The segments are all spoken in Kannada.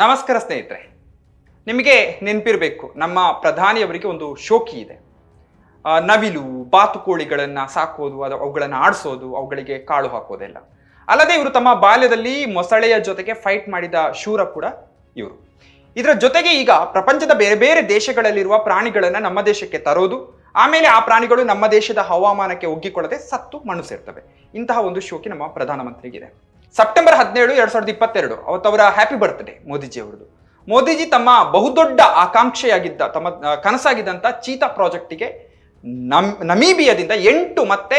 ನಮಸ್ಕಾರ ಸ್ನೇಹಿತರೆ, ನಿಮಗೆ ನೆನಪಿರಬೇಕು, ನಮ್ಮ ಪ್ರಧಾನಿಯವರಿಗೆ ಒಂದು ಶೋಕಿ ಇದೆ. ನವಿಲು, ಬಾತುಕೋಳಿಗಳನ್ನು ಸಾಕೋದು, ಅದು ಅವುಗಳನ್ನು ಆಡಿಸೋದು, ಅವುಗಳಿಗೆ ಕಾಳು ಹಾಕೋದೆಲ್ಲ. ಅಲ್ಲದೆ ಇವರು ತಮ್ಮ ಬಾಲ್ಯದಲ್ಲಿ ಮೊಸಳೆಯ ಜೊತೆಗೆ ಫೈಟ್ ಮಾಡಿದ ಶೂರ ಕೂಡ ಇವರು. ಇದರ ಜೊತೆಗೆ ಈಗ ಪ್ರಪಂಚದ ಬೇರೆ ಬೇರೆ ದೇಶಗಳಲ್ಲಿರುವ ಪ್ರಾಣಿಗಳನ್ನು ನಮ್ಮ ದೇಶಕ್ಕೆ ತರೋದು, ಆಮೇಲೆ ಆ ಪ್ರಾಣಿಗಳು ನಮ್ಮ ದೇಶದ ಹವಾಮಾನಕ್ಕೆ ಒಗ್ಗಿಕೊಳ್ಳದೆ ಸತ್ತು ಮಣ್ಣು ಸೇರ್ತವೆ. ಇಂತಹ ಒಂದು ಶೋಕಿ ನಮ್ಮ ಪ್ರಧಾನಮಂತ್ರಿಗಿದೆ ಸೆಪ್ಟೆಂಬರ್ ಹದಿನೇಳು ಎರಡ್ ಸಾವಿರದ ಇಪ್ಪತ್ತೆರಡು ಅವತ್ತು ಅವರ ಹ್ಯಾಪಿ ಬರ್ತ್ಡೇ ಮೋದಿಜಿ ಅವರದು ಮೋದಿಜಿ ತಮ್ಮ ಬಹುದೊಡ್ಡ ಆಕಾಂಕ್ಷೆಯಾಗಿದ್ದ, ತಮ್ಮ ಕನಸಾಗಿದ್ದಂಥ ಚೀತಾ ಪ್ರಾಜೆಕ್ಟಿಗೆ ನಮ್, ನಮೀಬಿಯಾದಿಂದ ಎಂಟು ಮತ್ತೆ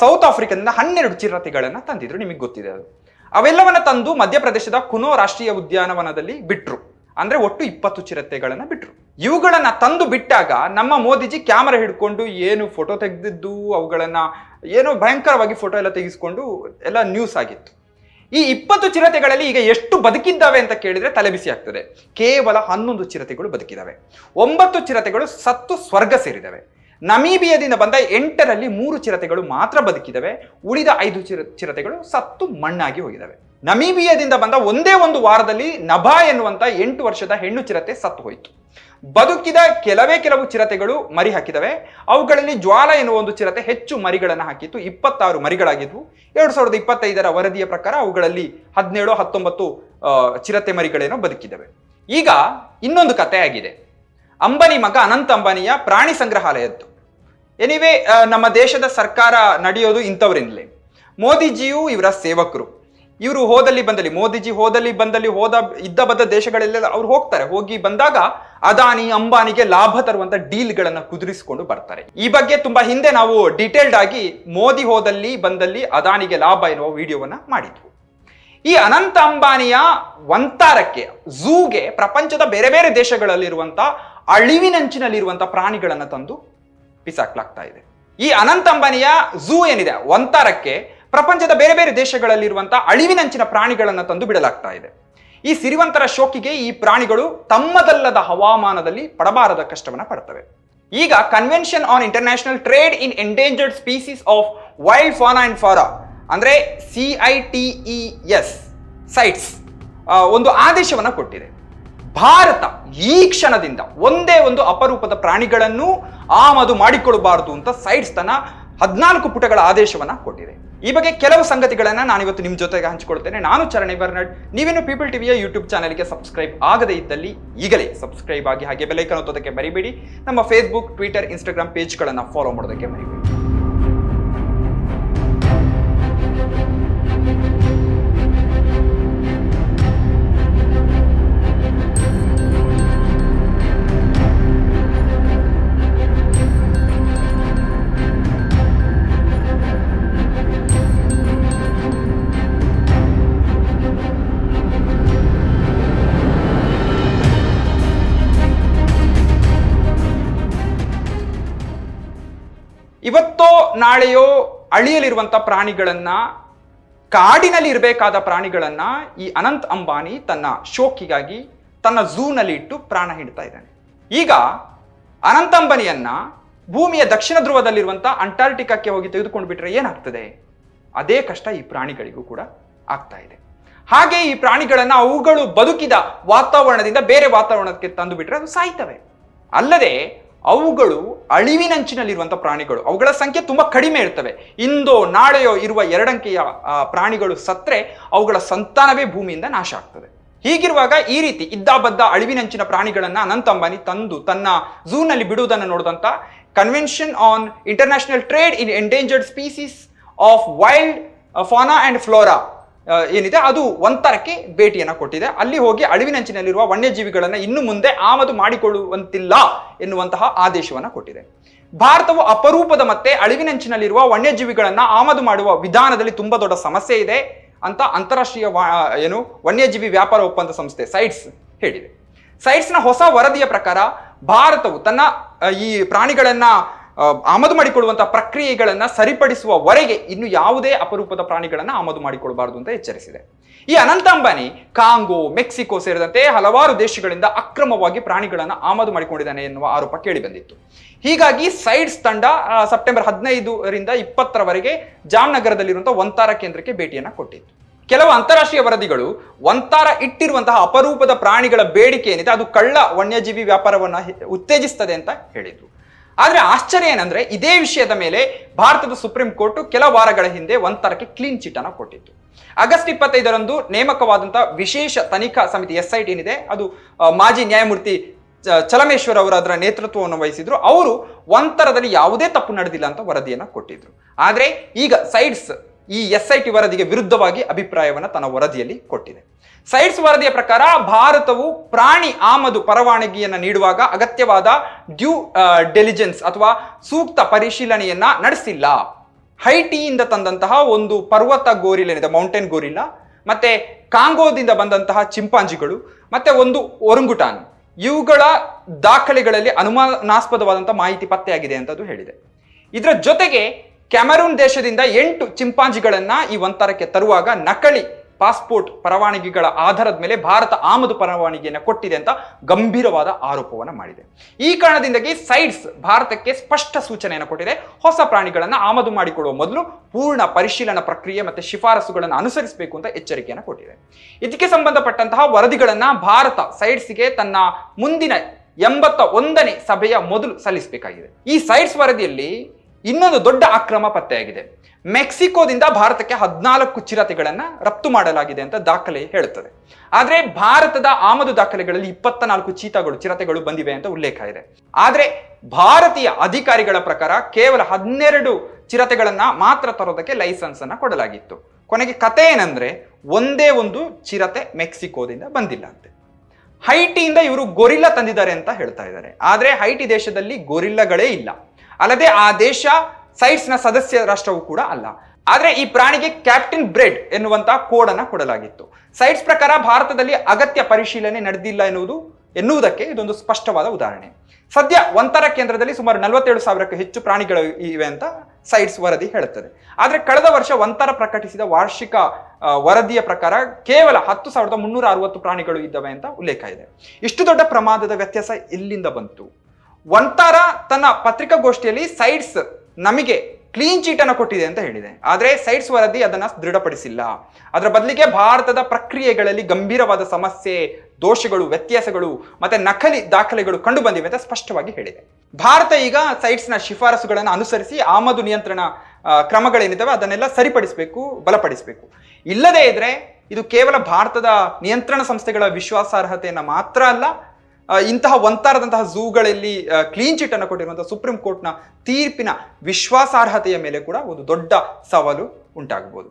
ಸೌತ್ ಆಫ್ರಿಕಾದಿಂದ ಹನ್ನೆರಡು ಚಿರತೆಗಳನ್ನು ತಂದಿದ್ರು. ನಿಮಗೆ ಗೊತ್ತಿದೆ ಅದು. ಅವೆಲ್ಲವನ್ನ ತಂದು ಮಧ್ಯಪ್ರದೇಶದ ಕುನೋ ರಾಷ್ಟ್ರೀಯ ಉದ್ಯಾನವನದಲ್ಲಿ ಬಿಟ್ರು. ಅಂದ್ರೆ ಒಟ್ಟು ಇಪ್ಪತ್ತು ಚಿರತೆಗಳನ್ನ ಬಿಟ್ರು. ಇವುಗಳನ್ನ ತಂದು ಬಿಟ್ಟಾಗ ನಮ್ಮ ಮೋದಿಜಿ ಕ್ಯಾಮರಾ ಹಿಡ್ಕೊಂಡು ಏನು ಫೋಟೋ ತೆಗೆದಿದ್ದು, ಅವುಗಳನ್ನ ಏನೋ ಭಯಂಕರವಾಗಿ ಫೋಟೋ ಎಲ್ಲ ತೆಗೆಸ್ಕೊಂಡು ಎಲ್ಲ ನ್ಯೂಸ್ ಆಗಿತ್ತು. ಈ ಇಪ್ಪತ್ತು ಚಿರತೆಗಳಲ್ಲಿ ಈಗ ಎಷ್ಟು ಬದುಕಿದ್ದಾವೆ ಅಂತ ಕೇಳಿದ್ರೆ ತಲೆಬಿಸಿ ಆಗ್ತದೆ. ಕೇವಲ ಹನ್ನೊಂದು ಚಿರತೆಗಳು ಬದುಕಿದಾವೆ ಒಂಬತ್ತು ಚಿರತೆಗಳು ಸತ್ತು ಸ್ವರ್ಗ ಸೇರಿದವೆ ನಮೀಬಿಯದಿಂದ ಬಂದ ಎಂಟರಲ್ಲಿ ಮೂರು ಚಿರತೆಗಳು ಮಾತ್ರ ಬದುಕಿದವೆ ಉಳಿದ ಐದು ಚಿರ, ಚಿರತೆಗಳು ಸತ್ತು ಮಣ್ಣಾಗಿ ಹೋಗಿದವೆ ನಮೀಬಿಯಾದಿಂದ ಬಂದ ಒಂದೇ ಒಂದು ವಾರದಲ್ಲಿ ನಭಾ ಎನ್ನುವಂತ ಎಂಟು ವರ್ಷದ ಹೆಣ್ಣು ಚಿರತೆ ಸತ್ತು ಹೋಯಿತು. ಬದುಕಿದ ಕೆಲವೇ ಕೆಲವು ಚಿರತೆಗಳು ಮರಿ ಹಾಕಿದವೆ ಅವುಗಳಲ್ಲಿ ಜ್ವಾಲ ಎನ್ನುವ ಒಂದು ಚಿರತೆ ಹೆಚ್ಚು ಮರಿಗಳನ್ನು ಹಾಕಿತ್ತು. ಇಪ್ಪತ್ತಾರು ಮರಿಗಳಾಗಿದ್ವು. ಎರಡು ಸಾವಿರದ ಇಪ್ಪತ್ತೈದರ ವರದಿಯ ಪ್ರಕಾರ ಅವುಗಳಲ್ಲಿ ಹದಿನೇಳು ಹತ್ತೊಂಬತ್ತು ಚಿರತೆ ಮರಿಗಳೇನೋ ಬದುಕಿದವೆ. ಈಗ ಇನ್ನೊಂದು ಕತೆ ಆಗಿದೆ. ಅಂಬಾನಿ ಮಗ ಅನಂತ ಅಂಬಾನಿಯ ಪ್ರಾಣಿ ಸಂಗ್ರಹಾಲಯದ್ದು. ಎನಿವೆ ನಮ್ಮ ದೇಶದ ಸರ್ಕಾರ ನಡೆಯೋದು ಇಂಥವರಿಂದಲೇ. ಮೋದಿಜಿಯು ಇವರ ಸೇವಕರು. ಇವರು ಹೋದಲ್ಲಿ ಬಂದಲ್ಲಿ, ಮೋದಿಜಿ ಹೋದಲ್ಲಿ ಬಂದಲ್ಲಿ ಹೋದ, ಇದ್ದ ಬದ್ದ ದೇಶಗಳೆಲ್ಲ ಅವ್ರು ಹೋಗ್ತಾರೆ. ಹೋಗಿ ಬಂದಾಗ ಅದಾನಿ, ಅಂಬಾನಿಗೆ ಲಾಭ ತರುವಂತ ಡೀಲ್ಗಳನ್ನ ಕುದುರಿಸಿಕೊಂಡು ಬರ್ತಾರೆ. ಈ ಬಗ್ಗೆ ತುಂಬಾ ಹಿಂದೆ ನಾವು ಡೀಟೇಲ್ಡ್ ಆಗಿ ಮೋದಿ ಹೋದಲ್ಲಿ ಬಂದಲ್ಲಿ ಅದಾನಿಗೆ ಲಾಭ ಎನ್ನುವ ವಿಡಿಯೋವನ್ನ ಮಾಡಿದ್ವು. ಈ ಅನಂತ ಅಂಬಾನಿಯ ವಂತಾರಕ್ಕೆ, ಝೂಗೆ ಪ್ರಪಂಚದ ಬೇರೆ ಬೇರೆ ದೇಶಗಳಲ್ಲಿರುವಂತ ಅಳಿವಿನಂಚಿನಲ್ಲಿರುವಂತ ಪ್ರಾಣಿಗಳನ್ನ ತಂದು ಬಿಸಾಕ್ಲಾಗ್ತಾ ಇದೆ. ಈ ಅನಂತ ಅಂಬಾನಿಯ ಝೂ ಏನಿದೆ, ವಂತಾರಕ್ಕೆ ಪ್ರಪಂಚದ ಬೇರೆ ಬೇರೆ ದೇಶಗಳಲ್ಲಿರುವಂತಹ ಅಳಿವಿನಂಚಿನ ಪ್ರಾಣಿಗಳನ್ನು ತಂದು ಬಿಡಲಾಗ್ತಾ ಇದೆ. ಈ ಸಿರಿವಂತರ ಶೋಕಿಗೆ ಈ ಪ್ರಾಣಿಗಳು ತಮ್ಮದಲ್ಲದ ಹವಾಮಾನದಲ್ಲಿ ಪಡಬಾರದ ಕಷ್ಟವನ್ನು ಪಡ್ತವೆ. ಈಗ convention on international trade in endangered species of wild fauna and flora ಅಂದ್ರೆ C I T E S CITES ಒಂದು ಆದೇಶವನ್ನು ಕೊಟ್ಟಿದೆ. ಭಾರತ ಈ ಕ್ಷಣದಿಂದ ಒಂದೇ ಒಂದು ಅಪರೂಪದ ಪ್ರಾಣಿಗಳನ್ನು ಆಮದು ಮಾಡಿಕೊಳ್ಳಬಾರದು ಅಂತ ಸೈಟ್ಸ್ ತನ್ನ ಹದಿನಾಲ್ಕು ಪುಟಗಳ ಆದೇಶವನ್ನು ಕೊಟ್ಟಿದೆ. ಈ ಬಗ್ಗೆ ಕೆಲವು ಸಂಗತಿಗಳನ್ನ ನಾನಿವತ್ತು ನಿಮ್ಮ ಜೊತೆಗೆ ಹಂಚಿಕೊಳ್ತೇನೆ. ನಾನು ಚರಣಿ ಬರ್ನಡ್. ನೀವೇನು ಪೀಪಲ್ ಟಿವಿಯ ಯೂಟ್ಯೂಬ್ ಚಾನಲ್ಗೆ ಸಬ್ಸ್ಕ್ರೈಬ್ ಆಗದೇ ಇದ್ದಲ್ಲಿ ಈಗಲೇ ಸಬ್ಸ್ಕ್ರೈಬ್ ಆಗಿ ಹಾಗೆ ಬೆಲೈಕನ್ ಒತ್ತೋದಕ್ಕೆ ಮರಿಬೇಡಿ. ನಮ್ಮ ಫೇಸ್ಬುಕ್ ಟ್ವಿಟರ್ ಇನ್ಸ್ಟಾಗ್ರಾಮ್ ಪೇಜ್ಗಳನ್ನು ಫಾಲೋ ಮಾಡೋದಕ್ಕೆ ಮರಿಬೇಡಿ. ನಾಳೆಯೋ ಅಳಿಯಲಿರುವಂತ ಪ್ರಾಣಿಗಳನ್ನ, ಕಾಡಿನಲ್ಲಿ ಇರಬೇಕಾದ ಪ್ರಾಣಿಗಳನ್ನ ಈ ಅನಂತ್ ಅಂಬಾನಿ ತನ್ನ ಶೋಕಿಗಾಗಿ ತನ್ನ ಝೂನಲ್ಲಿ ಇಟ್ಟು ಪ್ರಾಣ ಹಿಡ್ತಾ ಇದ್ದಾನೆ. ಈಗ ಅನಂತ ಅಂಬಾನಿಯನ್ನ ಭೂಮಿಯ ದಕ್ಷಿಣ ಧ್ರುವದಲ್ಲಿರುವಂತಹ ಅಂಟಾರ್ಟಿಕಾಕ್ಕೆ ಹೋಗಿ ತೆಗೆದುಕೊಂಡು ಬಿಟ್ರೆ ಏನಾಗ್ತದೆ? ಅದೇ ಕಷ್ಟ ಈ ಪ್ರಾಣಿಗಳಿಗೂ ಕೂಡ ಆಗ್ತಾ ಇದೆ. ಹಾಗೆ ಈ ಪ್ರಾಣಿಗಳನ್ನ ಅವುಗಳು ಬದುಕಿದ ವಾತಾವರಣದಿಂದ ಬೇರೆ ವಾತಾವರಣಕ್ಕೆ ತಂದು ಬಿಟ್ರೆ ಅದು ಸಾಯ್ತವೆ. ಅಲ್ಲದೆ ಅವುಗಳು ಅಳಿವಿನಂಚಿನಲ್ಲಿರುವಂಥ ಪ್ರಾಣಿಗಳು. ಅವುಗಳ ಸಂಖ್ಯೆ ತುಂಬ ಕಡಿಮೆ ಇರ್ತವೆ. ಇಂದೋ, ನಾಳೆಯೋ ಇರುವ ಎರಡಂಕೆಯ ಪ್ರಾಣಿಗಳು ಸತ್ತರೆ ಅವುಗಳ ಸಂತಾನವೇ ಭೂಮಿಯಿಂದ ನಾಶ ಆಗ್ತದೆ. ಹೀಗಿರುವಾಗ ಈ ರೀತಿ ಇದ್ದಾಬದ್ದ ಅಳಿವಿನಂಚಿನ ಪ್ರಾಣಿಗಳನ್ನು ಅನಂತ ಅಂಬಾನಿ ತಂದು ತನ್ನ ಝೂನಲ್ಲಿ ಬಿಡುವುದನ್ನು ನೋಡಿದಂಥ convention on international trade in endangered species of wild fauna and flora ಏನಿದೆ? ಅದು ಒಂತರಕ್ಕೆ ಭೇಟಿಯನ್ನು ಕೊಟ್ಟಿದೆ. ಅಲ್ಲಿ ಹೋಗಿ ಅಳಿವಿನಂಚಿನಲ್ಲಿರುವ ವನ್ಯಜೀವಿಗಳನ್ನ ಇನ್ನು ಮುಂದೆ ಆಮದು ಮಾಡಿಕೊಳ್ಳುವಂತಿಲ್ಲ ಎನ್ನುವಂತಹ ಆದೇಶವನ್ನ ಕೊಟ್ಟಿದೆ. ಭಾರತವು ಅಪರೂಪದ ಮತ್ತೆ ಅಳಿವಿನಂಚಿನಲ್ಲಿರುವ ವನ್ಯಜೀವಿಗಳನ್ನ ಆಮದು ಮಾಡುವ ವಿಧಾನದಲ್ಲಿ ತುಂಬಾ ದೊಡ್ಡ ಸಮಸ್ಯೆ ಇದೆ ಅಂತ ಅಂತಾರಾಷ್ಟ್ರೀಯ ಏನು, ವನ್ಯಜೀವಿ ವ್ಯಾಪಾರ ಒಪ್ಪಂದ ಸಂಸ್ಥೆ ಸೈಟ್ಸ್ ಹೇಳಿದೆ. ಸೈಟ್ಸ್ನ ಹೊಸ ವರದಿಯ ಪ್ರಕಾರ ಭಾರತವು ತನ್ನ ಈ ಪ್ರಾಣಿಗಳನ್ನ ಆಮದು ಮಾಡಿಕೊಳ್ಳುವಂತಹ ಪ್ರಕ್ರಿಯೆಗಳನ್ನ ಸರಿಪಡಿಸುವವರೆಗೆ ಇನ್ನು ಯಾವುದೇ ಅಪರೂಪದ ಪ್ರಾಣಿಗಳನ್ನ ಆಮದು ಮಾಡಿಕೊಳ್ಳಬಾರದು ಅಂತ ಎಚ್ಚರಿಸಿದೆ. ಈ ಅನಂತ ಅಂಬಾನಿ, ಕಾಂಗೋ, ಮೆಕ್ಸಿಕೋ ಸೇರಿದಂತೆ ಹಲವಾರು ದೇಶಗಳಿಂದ ಅಕ್ರಮವಾಗಿ ಪ್ರಾಣಿಗಳನ್ನ ಆಮದು ಮಾಡಿಕೊಂಡಿದ್ದಾನೆ ಎನ್ನುವ ಆರೋಪ ಕೇಳಿಬಂದಿತ್ತು. ಹೀಗಾಗಿ ಸೈಡ್ಸ್ ತಂಡ ಸೆಪ್ಟೆಂಬರ್ ಹದಿನೈದರಿಂದ ಇಪ್ಪತ್ತರವರೆಗೆ ಜಾಮ್ನಗರದಲ್ಲಿರುವಂತಹ ಒಂತಾರ ಕೇಂದ್ರಕ್ಕೆ ಭೇಟಿಯನ್ನ ಕೊಟ್ಟಿತ್ತು. ಕೆಲವು ಅಂತಾರಾಷ್ಟ್ರೀಯ ವರದಿಗಳು ಒಂತಾರ ಇಟ್ಟಿರುವಂತಹ ಅಪರೂಪದ ಪ್ರಾಣಿಗಳ ಬೇಡಿಕೆ ಏನಿದೆ, ಅದು ಕಳ್ಳ ವನ್ಯಜೀವಿ ವ್ಯಾಪಾರವನ್ನ ಉತ್ತೇಜಿಸ್ತದೆ ಅಂತ ಹೇಳಿದ್ರು. ಆದ್ರೆ ಆಶ್ಚರ್ಯ ಏನಂದ್ರೆ ಇದೇ ವಿಷಯದ ಮೇಲೆ ಭಾರತದ ಸುಪ್ರೀಂ ಕೋರ್ಟ್ ಕೆಲ ವಾರಗಳ ಹಿಂದೆ ಒಂತರಕ್ಕೆ ಕ್ಲೀನ್ ಚಿಟ್ ಕೊಟ್ಟಿತ್ತು. ಆಗಸ್ಟ್ ಇಪ್ಪತ್ತೈದರಂದು ನೇಮಕವಾದಂತಹ ವಿಶೇಷ ತನಿಖಾ ಸಮಿತಿ ಎಸ್ ಐ ಟಿ ಏನಿದೆ, ಅದು ಮಾಜಿ ನ್ಯಾಯಮೂರ್ತಿ ಚಲಮೇಶ್ವರ್ ಅವರು ಅದರ ನೇತೃತ್ವವನ್ನು ವಹಿಸಿದ್ರು. ಅವರು ಒಂಥರದಲ್ಲಿ ಯಾವುದೇ ತಪ್ಪು ನಡೆದಿಲ್ಲ ಅಂತ ವರದಿಯನ್ನು ಕೊಟ್ಟಿದ್ರು. ಆದರೆ ಈಗ ಸೈಡ್ಸ್ ಈ ಎಸ್ ಐ ಟಿ ವರದಿಗೆ ವಿರುದ್ಧವಾಗಿ ಅಭಿಪ್ರಾಯವನ್ನು ತನ್ನ ವರದಿಯಲ್ಲಿ ಕೊಟ್ಟಿದೆ. ಸೈಟ್ಸ್ ವರದಿಯ ಪ್ರಕಾರ ಭಾರತವು ಪ್ರಾಣಿ ಆಮದು ಪರವಾನಗಿಯನ್ನು ನೀಡುವಾಗ ಅಗತ್ಯವಾದ ಡ್ಯೂ ಡೆಲಿಜೆನ್ಸ್ ಅಥವಾ ಸೂಕ್ತ ಪರಿಶೀಲನೆಯನ್ನ ನಡೆಸಿಲ್ಲ. ಹೈಟಿಯಿಂದ ತಂದಂತಹ ಒಂದು ಪರ್ವತ ಗೋರಿಲ್ ಮೌಂಟೇನ್ ಗೋರಿಲ್ಲ, ಮತ್ತೆ ಕಾಂಗೋದಿಂದ ಬಂದಂತಹ ಚಿಂಪಾಂಜಿಗಳು, ಮತ್ತೆ ಒಂದು ಒರಂಗುಟಾನ್ ಇವುಗಳ ದಾಖಲೆಗಳಲ್ಲಿ ಅನುಮಾನಾಸ್ಪದವಾದಂತಹ ಮಾಹಿತಿ ಪತ್ತೆಯಾಗಿದೆ ಅಂತದ್ದು ಹೇಳಿದೆ. ಇದರ ಜೊತೆಗೆ ಕ್ಯಾಮರೂನ್ ದೇಶದಿಂದ ಎಂಟು ಚಿಂಪಾಂಜಿಗಳನ್ನ ಈ ಒಂತರಕ್ಕೆ ತರುವಾಗ ನಕಲಿ ಪಾಸ್ಪೋರ್ಟ್ ಪರವಾನಗಿಗಳ ಆಧಾರದ ಮೇಲೆ ಭಾರತ ಆಮದು ಪರವಾನಗಿಯನ್ನು ಕೊಟ್ಟಿದೆ ಅಂತ ಗಂಭೀರವಾದ ಆರೋಪವನ್ನು ಮಾಡಿದೆ. ಈ ಕಾರಣದಿಂದಾಗಿ ಸೈಡ್ಸ್ ಭಾರತಕ್ಕೆ ಸ್ಪಷ್ಟ ಸೂಚನೆಯನ್ನು ಕೊಟ್ಟಿದೆ. ಹೊಸ ಪ್ರಾಣಿಗಳನ್ನು ಆಮದು ಮಾಡಿಕೊಳ್ಳುವ ಮೊದಲು ಪೂರ್ಣ ಪರಿಶೀಲನಾ ಪ್ರಕ್ರಿಯೆ ಮತ್ತು ಶಿಫಾರಸುಗಳನ್ನು ಅನುಸರಿಸಬೇಕು ಅಂತ ಎಚ್ಚರಿಕೆಯನ್ನು ಕೊಟ್ಟಿದೆ. ಇದಕ್ಕೆ ಸಂಬಂಧಪಟ್ಟಂತಹ ವರದಿಗಳನ್ನು ಭಾರತ ಸೈಡ್ಸ್ಗೆ ತನ್ನ ಮುಂದಿನ ಎಂಬತ್ತ ಒಂದನೇ ಸಭೆಯ ಮೊದಲು ಸಲ್ಲಿಸಬೇಕಾಗಿದೆ. ಈ ಸೈಡ್ಸ್ ವರದಿಯಲ್ಲಿ ಇನ್ನೊಂದು ದೊಡ್ಡ ಅಕ್ರಮ ಪತ್ತೆಯಾಗಿದೆ. ಮೆಕ್ಸಿಕೋದಿಂದ ಭಾರತಕ್ಕೆ ಹದಿನಾಲ್ಕು ಚಿರತೆಗಳನ್ನ ರಫ್ತು ಮಾಡಲಾಗಿದೆ ಅಂತ ದಾಖಲೆ ಹೇಳುತ್ತದೆ. ಆದ್ರೆ ಭಾರತದ ಆಮದು ದಾಖಲೆಗಳಲ್ಲಿ ಇಪ್ಪತ್ತ ನಾಲ್ಕು ಚೀತಾಗಳು, ಚಿರತೆಗಳು ಬಂದಿವೆ ಅಂತ ಉಲ್ಲೇಖ ಇದೆ. ಆದ್ರೆ ಭಾರತೀಯ ಅಧಿಕಾರಿಗಳ ಪ್ರಕಾರ ಕೇವಲ ಹನ್ನೆರಡು ಚಿರತೆಗಳನ್ನ ಮಾತ್ರ ತರೋದಕ್ಕೆ ಲೈಸೆನ್ಸ್ ಅನ್ನ ಕೊಡಲಾಗಿತ್ತು. ಕೊನೆಗೆ ಕತೆ ಏನಂದ್ರೆ ಒಂದೇ ಒಂದು ಚಿರತೆ ಮೆಕ್ಸಿಕೋದಿಂದ ಬಂದಿಲ್ಲ ಅಂತೆ. ಹೈಟಿಯಿಂದ ಇವರು ಗೊರಿಲ್ಲ ತಂದಿದ್ದಾರೆ ಅಂತ ಹೇಳ್ತಾ ಇದ್ದಾರೆ. ಆದರೆ ಹೈಟಿ ದೇಶದಲ್ಲಿ ಗೊರಿಲ್ಲಗಳೇ ಇಲ್ಲ. ಅಲ್ಲದೆ ಆ ದೇಶ ಸೈಟ್ಸ್ನ ಸದಸ್ಯ ರಾಷ್ಟ್ರವೂ ಕೂಡ ಅಲ್ಲ. ಆದರೆ ಈ ಪ್ರಾಣಿಗೆ ಕ್ಯಾಪ್ಟನ್ ಬ್ರೆಡ್ ಎನ್ನುವಂತಹ ಕೋಡ್ ಅನ್ನ ಕೊಡಲಾಗಿತ್ತು. ಸೈಟ್ಸ್ ಪ್ರಕಾರ ಭಾರತದಲ್ಲಿ ಅಗತ್ಯ ಪರಿಶೀಲನೆ ನಡೆದಿಲ್ಲ ಎನ್ನುವುದು ಎನ್ನುವುದಕ್ಕೆ ಇದೊಂದು ಸ್ಪಷ್ಟವಾದ ಉದಾಹರಣೆ. ಸದ್ಯ ಒಂತರ ಕೇಂದ್ರದಲ್ಲಿ ಸುಮಾರು ನಲವತ್ತೇಳು ಸಾವಿರಕ್ಕೂ ಹೆಚ್ಚು ಪ್ರಾಣಿಗಳು ಇವೆ ಅಂತ ಸೈಟ್ಸ್ ವರದಿ ಹೇಳುತ್ತದೆ. ಆದರೆ ಕಳೆದ ವರ್ಷ ಒಂತರ ಪ್ರಕಟಿಸಿದ ವಾರ್ಷಿಕ ವರದಿಯ ಪ್ರಕಾರ ಕೇವಲ ಹತ್ತು ಸಾವಿರದ ಮುನ್ನೂರ ಅರವತ್ತು ಪ್ರಾಣಿಗಳು ಇದ್ದಾವೆ ಅಂತ ಉಲ್ಲೇಖ ಇದೆ. ಇಷ್ಟು ದೊಡ್ಡ ಪ್ರಮಾದದ ವ್ಯತ್ಯಾಸ ಎಲ್ಲಿಂದ ಬಂತು? ಒಂತಾರ ತನ್ನ ಪತ್ರಿಕಾಗೋಷ್ಠಿಯಲ್ಲಿ ಸೈಟ್ಸ್ ನಮಗೆ ಕ್ಲೀನ್ ಚೀಟ್ ಅನ್ನು ಕೊಟ್ಟಿದೆ ಅಂತ ಹೇಳಿದೆ. ಆದರೆ ಸೈಟ್ಸ್ ವರದಿ ಅದನ್ನು ದೃಢಪಡಿಸಿಲ್ಲ. ಅದರ ಬದಲಿಗೆ ಭಾರತದ ಪ್ರಕ್ರಿಯೆಗಳಲ್ಲಿ ಗಂಭೀರವಾದ ಸಮಸ್ಯೆ, ದೋಷಗಳು, ವ್ಯತ್ಯಾಸಗಳು ಮತ್ತೆ ನಕಲಿ ದಾಖಲೆಗಳು ಕಂಡು ಬಂದಿವೆ ಅಂತ ಸ್ಪಷ್ಟವಾಗಿ ಹೇಳಿದೆ. ಭಾರತ ಈಗ ಸೈಟ್ಸ್ನ ಶಿಫಾರಸುಗಳನ್ನು ಅನುಸರಿಸಿ ಆಮದು ನಿಯಂತ್ರಣ ಕ್ರಮಗಳೇನಿದ್ದಾವೆ ಅದನ್ನೆಲ್ಲ ಸರಿಪಡಿಸಬೇಕು, ಬಲಪಡಿಸಬೇಕು. ಇಲ್ಲದೇ ಇದ್ರೆ ಇದು ಕೇವಲ ಭಾರತದ ನಿಯಂತ್ರಣ ಸಂಸ್ಥೆಗಳ ವಿಶ್ವಾಸಾರ್ಹತೆಯನ್ನು ಮಾತ್ರ ಅಲ್ಲ ಇಂತಹ ಒಂತಾರದಂತಹ ಝೂಗಳಲ್ಲಿ ಕ್ಲೀನ್ ಚಿಟ್ ಅನ್ನು ಕೊಟ್ಟಿರುವಂತಹ ಸುಪ್ರೀಂ ಕೋರ್ಟ್ನ ತೀರ್ಪಿನ ವಿಶ್ವಾಸಾರ್ಹತೆಯ ಮೇಲೆ ಕೂಡ ಒಂದು ದೊಡ್ಡ ಸವಾಲು ಉಂಟಾಗಬಹುದು.